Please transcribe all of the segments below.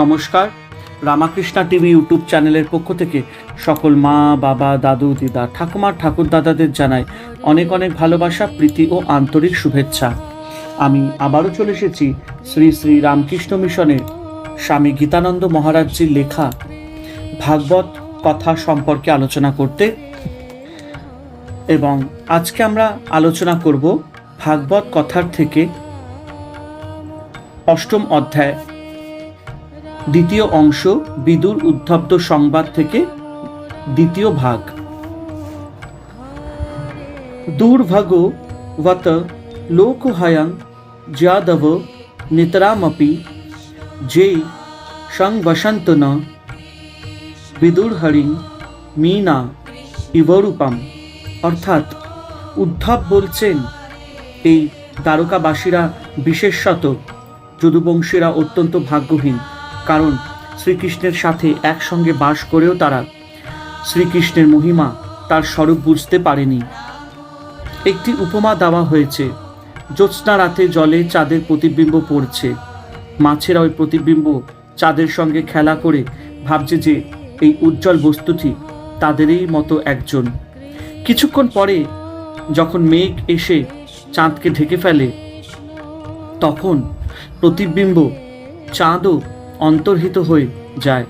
নমস্কার। Ramakrishna TV YouTube চ্যানেলের পক্ষ থেকে সকল মা, বাবা, দাদু, দিদা, ঠাকুমা, ঠাকুর দাদাদের জানাই অনেক অনেক ভালোবাসা, প্রীতি ও আন্তরিক শুভেচ্ছা। আমি আবারও চলে এসেছি শ্রী শ্রী রামকৃষ্ণ মিশনের স্বামী গীতানন্দ মহারাজজির লেখা ভাগবত কথা সম্পর্কে আলোচনা করতে। এবং আজকে আমরা আলোচনা করব ভাগবত কথার থেকে অষ্টম অধ্যায় দ্বিতীয় অংশ বিদুর উদ্ধব্দ সংবাদ থেকে দ্বিতীয় ভাগ। দুর্ভাগো বত লোকহায়ং যাদব নিতরামপি যে সংবসন্ত ন বিদুরহরি মীনা ইবরূপম। অর্থাৎ উদ্ধব বলছেন, এই দ্বারকাবাসীরা বিশেষত যদুবংশীরা অত্যন্ত ভাগ্যহীন। কারণ শ্রীকৃষ্ণের সাথে একসঙ্গে বাস করেও তারা। শ্রীকৃষ্ণের মহিমা তার স্বরূপ বুঝতে পারেনি। একটি উপমা দেওয়া হয়েছে, জ্যোৎস্না রাতে জলে চাঁদের প্রতিবিম্ব পড়ছে। মাছেরা ওই প্রতিবিম্ব চাঁদের সঙ্গে খেলা করে ভাবছে যে এই উজ্জ্বল বস্তুটি তাদেরই মতো একজন। কিছুক্ষণ পরে যখন মেঘ এসে চাঁদকে ঢেকে ফেলে, তখন প্রতিবিম্ব চাঁদও অন্তর্হিত হয়ে যায়।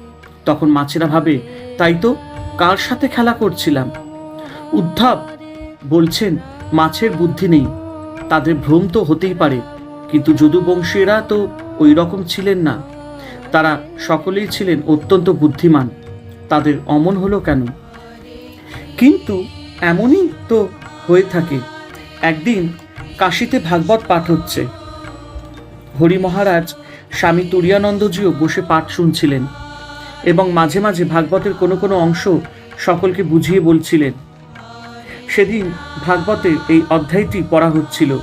তখন মাছেরা ভাবে, তাই তো কার সাথে খেলা করছিলাম? উদ্ধব বলছেন, মাছের বুদ্ধি নেই। তাদের ভ্রম তো হতেই পারে, কিন্তু যদুবংশীয়রা তো ওই রকম ছিলেন না। তারা সকলেই ছিলেন অত্যন্ত বুদ্ধিমান। তাদের অমন হলো কেন? কিন্তু এমনই তো হয়ে থাকে। একদিন কাশিতে ভাগবত পাঠ হচ্ছে। হরি মহারাজ স্বামী তুরিয়ানন্দজিও বসে পাঠ শুনছিলেন এবং মাঝে মাঝে ভাগবতের কোনো কোনো অংশ সকলকে বুঝিয়ে বলছিলেন। সেদিন ভাগবতের এই অধ্যায়টি পড়া হচ্ছিল।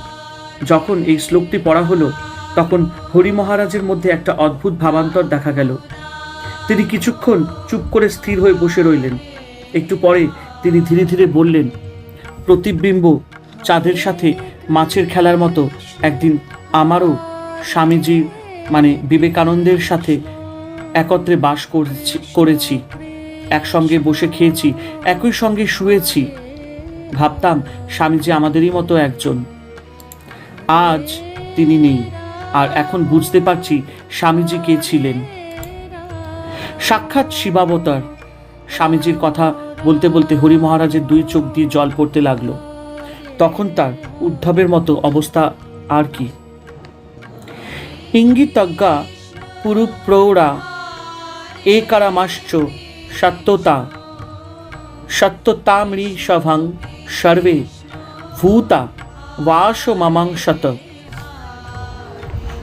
যখন এই শ্লোকটি পড়া হলো, তখন হরি মহারাজের মধ্যে একটা অদ্ভুত ভাবান্তর দেখা গেল। তিনি কিছুক্ষণ চুপ করে স্থির হয়ে বসে রইলেন। একটু পরে তিনি ধীরে ধীরে বললেন, প্রতিবিম্ব, চাঁদের সাথে মাছের খেলার মতো একদিন আমারও স্বামীজি মানে বিবেকানন্দের সাথে একত্রে বাস করেছি করেছি। একসঙ্গে বসে খেয়েছি, একই সঙ্গে শুয়েছি। ভাবতাম স্বামীজি আমাদেরই মতো একজন। আজ তিনি নেই, আর এখন বুঝতে পারছি স্বামীজি কে ছিলেন। সাক্ষাৎ শিবাবতার। স্বামীজির কথা বলতে বলতে হরি মহারাজের দুই চোখ দিয়ে জল পড়তে লাগল। তখন তার উদ্ধবের মতো অবস্থা আর কি। ইঙ্গিতজ্ঞা পুরুপ্রৌঢ়া একারামাশ্চ সত্যতা। সত্যতামৃ সভং সর্বে ভূতা বাস মামাংসত।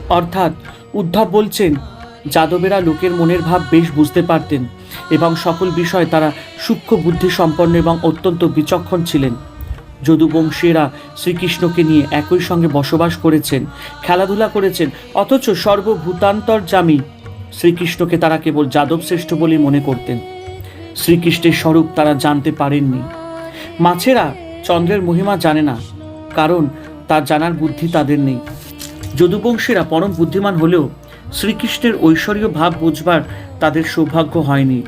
অর্থাৎ উদ্ধব বলছেন, যাদবেরা লোকের মনের ভাব বেশ বুঝতে পারতেন এবং সকল বিষয় তারা সূক্ষ্ম বুদ্ধি সম্পন্ন এবং অত্যন্ত বিচক্ষণ ছিলেন। যদুবংশীয়রা শ্রীকৃষ্ণকে নিয়ে একই সঙ্গে বসবাস করেছেন, খেলাধুলা করেছেন, অথচ সর্বভূতান্তর্যামী শ্রীকৃষ্ণকে তারা কেবল যাদব শ্রেষ্ঠ বলেই মনে করতেন। শ্রীকৃষ্ণের স্বরূপ তারা জানতে পারেননি। মাছেরা চন্দ্রের মহিমা জানে না, কারণ তার জানার বুদ্ধি তাদের নেই। যদুবংশীরা পরম বুদ্ধিমান হলেও শ্রীকৃষ্ণের ঐশ্বরীয় ভাব বুঝবার তাদের সৌভাগ্য হয়নি।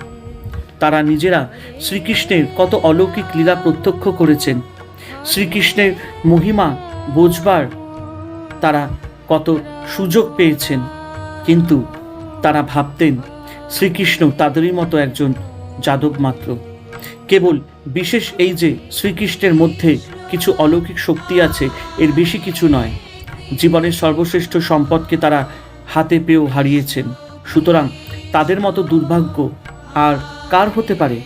তারা নিজেরা শ্রীকৃষ্ণের কত অলৌকিক লীলা প্রত্যক্ষ করেছেন। শ্রীকৃষ্ণের মহিমা বোঝবার তারা কত সুযোগ পেয়েছেন। কিন্তু তারা ভাবতেন শ্রীকৃষ্ণ তাদেরই মতো একজন যাদব মাত্র। কেবল বিশেষ এই যে শ্রীকৃষ্ণের মধ্যে কিছু অলৌকিক শক্তি আছে, এর বেশি কিছু নয়। জীবনের সর্বশ্রেষ্ঠ সম্পদকে তারা হাতে পেয়েও হারিয়েছেন। সুতরাং তাদের মতো দুর্ভাগ্য আর কার হতে পারে?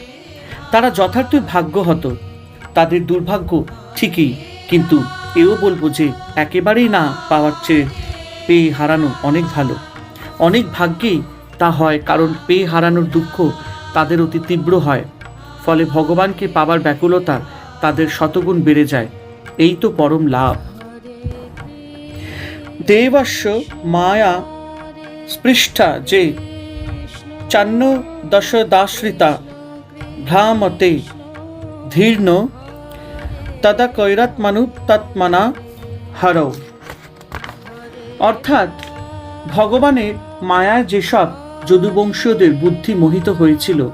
তারা যথার্থই ভাগ্য হতো তাদের দুর্ভাগ্য ঠিকই, কিন্তু এও বলব যে একেবারেই না পাওয়ার চেয়ে পেয়ে হারানো অনেক ভালো। অনেক ভাগ্যেই তা হয়, কারণ পেয়ে হারানোর দুঃখ তাদের অতি তীব্র হয়। ফলে ভগবানকে পাবার ব্যাকুলতা তাদের শতগুণ বেড়ে যায়। এই তো পরম লাভ। দেবস্য মায়া স্পৃষ্ঠা যে চান্ন দশ দাশ্রিতা ভ্রামতে ধীর্ণ তদা কৈরাত্মানু তৎমনা হরৌ। অর্থাৎ, ভগবানের মায়ায় যেসব যদুবংশীয়দের বুদ্ধি মোহিত হয়েছিল,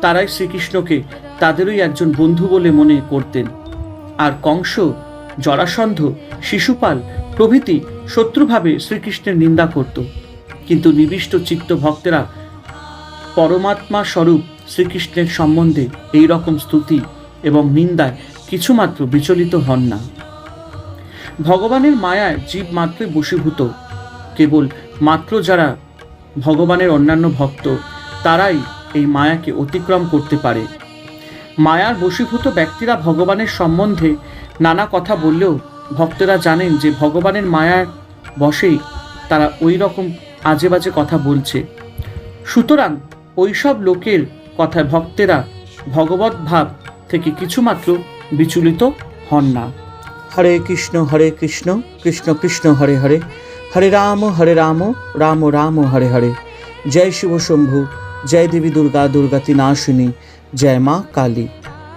তারাই শ্রীকৃষ্ণকে তাদেরই একজন বন্ধু বলে মনে করতেন। আর কংস, জরাসন্ধ, শিশুপাল প্রভৃতি শত্রুভাবে শ্রীকৃষ্ণের নিন্দা করত। কিন্তু নিবিষ্ট চিত্ত ভক্তেরা পরমাত্মা স্বরূপ শ্রীকৃষ্ণের সম্বন্ধে এই রকম স্তুতি এবং নিন্দায় কিছুমাত্র বিচলিত হন না। ভগবানের মায়ায় জীব মাত্রই বশীভূত। কেবল মাত্র যারা ভগবানের অন্যান্য ভক্ত, তারাই এই মায়াকে অতিক্রম করতে পারে। মায়ার বশীভূত ব্যক্তিরা ভগবানের সম্বন্ধে নানা কথা বললেও ভক্তরা জানেন যে ভগবানের মায়ার বশেই তারা ওই রকম আজে বাজে কথা বলছে। সুতরাং ওইসব লোকের কথায় ভক্তেরা ভগবত ভাব থেকে কিছুমাত্র বিচলিত হন না। হরে কৃষ্ণ হরে কৃষ্ণ কৃষ্ণ কৃষ্ণ, হরে হরে। হরে রাম হরে রাম রাম রাম, হরে হরে। জয় শিব শম্ভু, জয় দেবী দুর্গা দুর্গাতি নাশিনী জয় মা কালী।